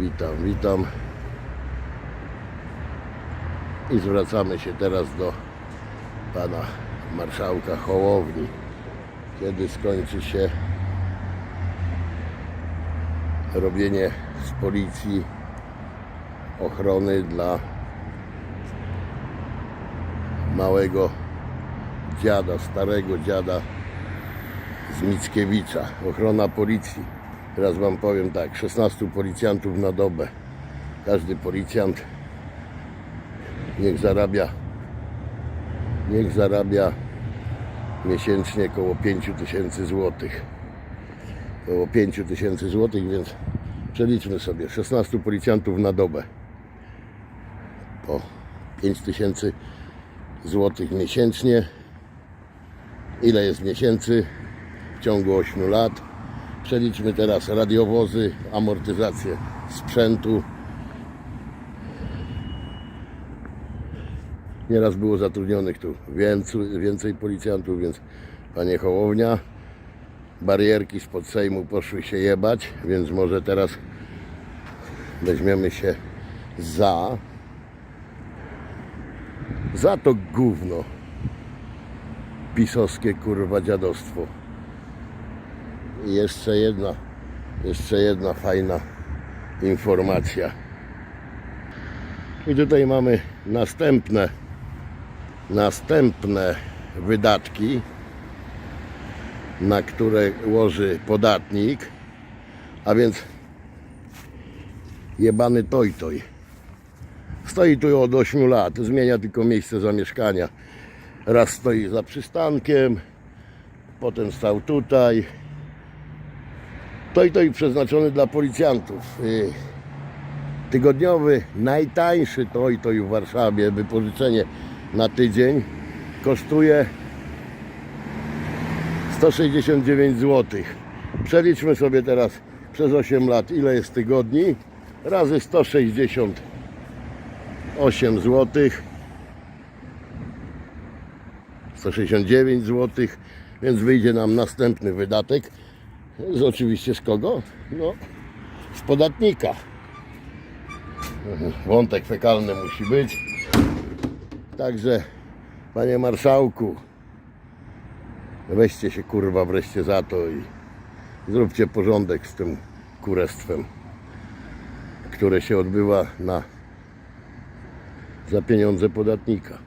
Witam, witam. I zwracamy się teraz do pana marszałka Hołowni. Kiedy skończy się robienie z policji ochrony dla małego dziada, starego dziada z Mickiewicza. Ochrona policji. Teraz wam powiem tak, 16 policjantów na dobę. Każdy policjant niech zarabia niech zarabia miesięcznie około 5 tysięcy złotych. Około 5 tysięcy złotych, więc przeliczmy sobie 16 policjantów na dobę. Po 5 tysięcy złotych miesięcznie. Ile jest miesięcy w ciągu 8 lat? Przeliczmy teraz radiowozy, amortyzację sprzętu. Nieraz było zatrudnionych tu więcej, więcej policjantów, więc panie Hołownia, barierki spod Sejmu poszły się jebać, więc może teraz weźmiemy się za za to gówno pisowskie kurwa dziadostwo. I jeszcze jedna, jeszcze jedna fajna informacja. I tutaj mamy następne, następne wydatki, na które łoży podatnik, a więc jebany toj toj. Stoi tu od 8 lat, zmienia tylko miejsce zamieszkania. Raz stoi za przystankiem, potem stał tutaj. To i to i przeznaczony dla policjantów. Y, Tygodniowy, najtańszy to i to i w Warszawie, wypożyczenie na tydzień kosztuje 169 zł. Przeliczmy sobie teraz przez 8 lat, ile jest tygodni, razy 160 8 zł 169 zł więc wyjdzie nam następny wydatek z oczywiście z kogo? no z podatnika wątek fekalny musi być także panie marszałku weźcie się kurwa wreszcie za to i zróbcie porządek z tym kurestwem które się odbywa na za pieniądze podatnika.